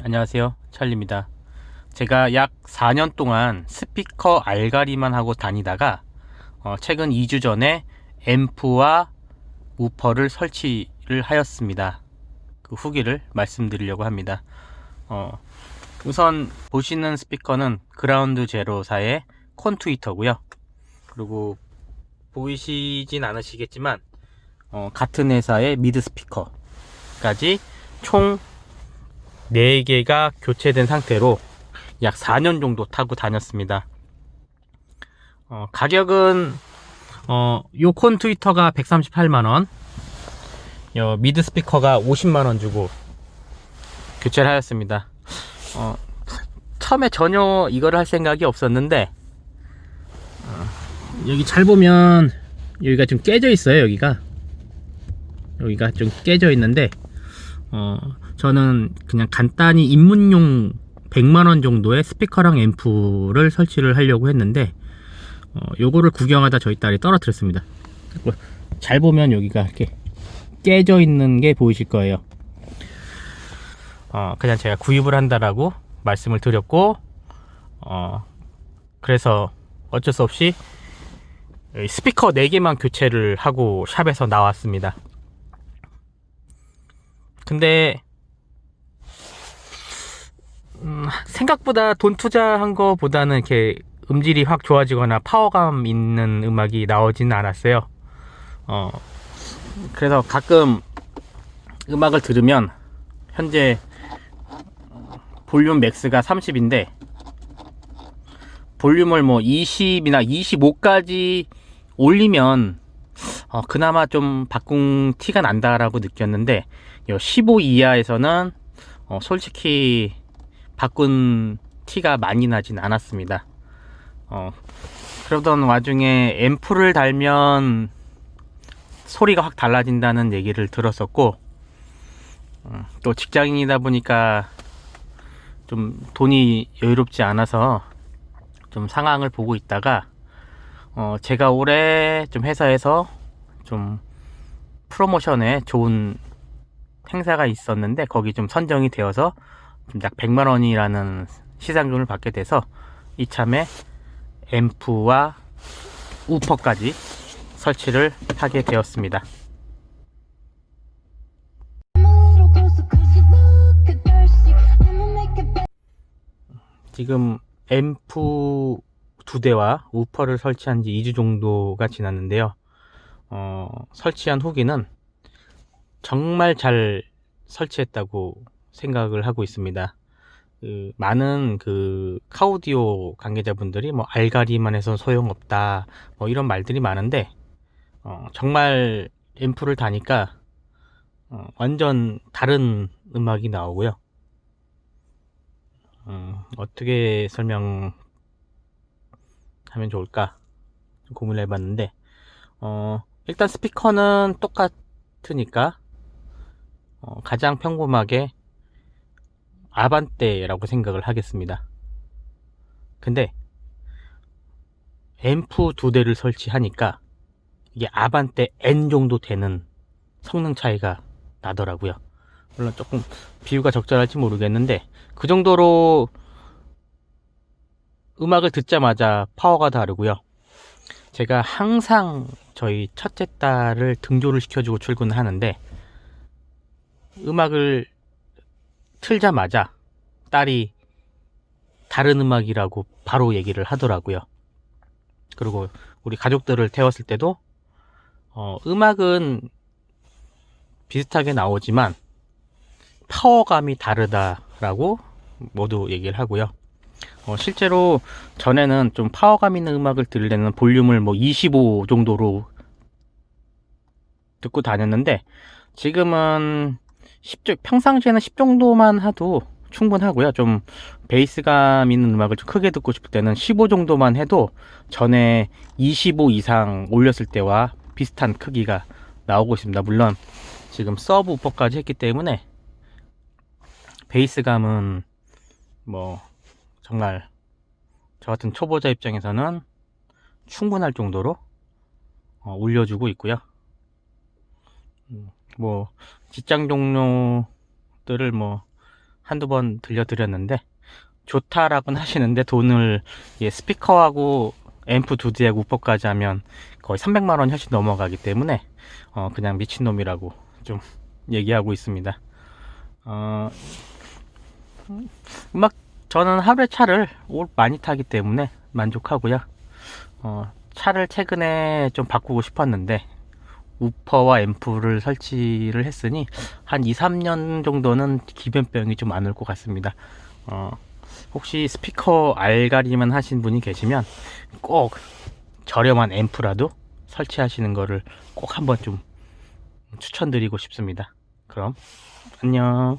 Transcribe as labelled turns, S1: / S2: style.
S1: 안녕하세요. 찰리입니다. 제가 약 4년 동안 스피커 알가리만 하고 다니다가 어, 최근 2주 전에 앰프와 우퍼를 설치를 하였습니다. 그 후기를 말씀드리려고 합니다. 어, 우선 보시는 스피커는 그라운드 제로사의 콘트위터고요. 그리고 보이시진 않으시겠지만 어, 같은 회사의 미드 스피커까지 총 4개가 교체된 상태로 약 4년 정도 타고 다녔습니다. 어, 가격은 어, 요콘 트위터가 138만원 요 미드 스피커가 50만원 주고 교체를 하였습니다. 어, 처음에 전혀 이거를 할 생각이 없었는데 어, 여기 잘 보면 여기가 좀 깨져 있어요 여기가 여기가 좀 깨져 있는데 어, 저는 그냥 간단히 입문용 100만원 정도의 스피커랑 앰프를 설치를 하려고 했는데 어, 요거를 구경하다 저희 딸이 떨어뜨렸습니다. 뭐, 잘 보면 여기가 이렇게 깨져 있는 게 보이실 거예요. 어, 그냥 제가 구입을 한다라고 말씀을 드렸고 어, 그래서 어쩔 수 없이 스피커 4개만 교체를 하고 샵에서 나왔습니다. 근데 음, 생각보다 돈 투자한 거보다는 이렇게 음질이 확 좋아지거나 파워감 있는 음악이 나오지는 않았어요. 어, 그래서 가끔 음악을 들으면 현재 볼륨 맥스가 30인데 볼륨을 뭐 20이나 25까지 올리면 어, 그나마 좀 바꾼 티가 난다라고 느꼈는데 15 이하에서는 어, 솔직히 바꾼 티가 많이 나진 않았습니다. 어, 그러던 와중에 앰프를 달면 소리가 확 달라진다는 얘기를 들었었고 음, 또 직장인이다 보니까 좀 돈이 여유롭지 않아서 좀 상황을 보고 있다가 어, 제가 올해 좀 회사에서 좀 프로모션에 좋은 행사가 있었는데 거기 좀 선정이 되어서 약 100만 원이라는 시상금을 받게 돼서 이참에 앰프와 우퍼까지 설치를 하게 되었습니다. 지금 앰프 두 대와 우퍼를 설치한 지 2주 정도가 지났는데요. 어, 설치한 후기는 정말 잘 설치했다고 생각을 하고 있습니다. 그 많은 그 카우디오 관계자분들이 뭐 알가리만 해서 소용없다 뭐 이런 말들이 많은데 어, 정말 앰프를 다니까 어, 완전 다른 음악이 나오고요. 음, 어떻게 설명하면 좋을까 고민을 해봤는데 어, 일단 스피커는 똑같으니까 어, 가장 평범하게 아반떼라고 생각을 하겠습니다. 근데 앰프 두 대를 설치하니까 이게 아반떼 N 정도 되는 성능 차이가 나더라고요. 물론 조금 비유가 적절할지 모르겠는데 그 정도로 음악을 듣자마자 파워가 다르고요. 제가 항상 저희 첫째 딸을 등교를 시켜주고 출근을 하는데 음악을 틀자마자 딸이 다른 음악이라고 바로 얘기를 하더라고요. 그리고 우리 가족들을 태웠을 때도 어, 음악은 비슷하게 나오지만 파워감이 다르다라고 모두 얘기를 하고요. 어, 실제로 전에는 좀 파워감 있는 음악을 들으려는 볼륨을 뭐 25 정도로 듣고 다녔는데 지금은 10, 평상시에는 10 정도만 해도 충분하고요. 좀 베이스감 있는 음악을 좀 크게 듣고 싶을 때는 15 정도만 해도 전에 25 이상 올렸을 때와 비슷한 크기가 나오고 있습니다. 물론 지금 서브 우퍼까지 했기 때문에 베이스감은 뭐 정말 저 같은 초보자 입장에서는 충분할 정도로 어, 올려주고 있고요. 음, 뭐 직장 동료들을 뭐 한두 번 들려드렸는데 좋다라고는 하시는데 돈을 예, 스피커하고 앰프 두 대하고 우퍼까지 하면 거의 300만 원 훨씬 넘어가기 때문에 어, 그냥 미친놈이라고 좀 얘기하고 있습니다. 어, 음, 음악 저는 하루에 차를 올 많이 타기 때문에 만족하고요. 어, 차를 최근에 좀 바꾸고 싶었는데 우퍼와 앰프를 설치를 했으니 한 2, 3년 정도는 기변병이 좀안올것 같습니다. 어, 혹시 스피커 알가리만 하신 분이 계시면 꼭 저렴한 앰프라도 설치하시는 거를 꼭 한번 좀 추천드리고 싶습니다. 그럼 안녕.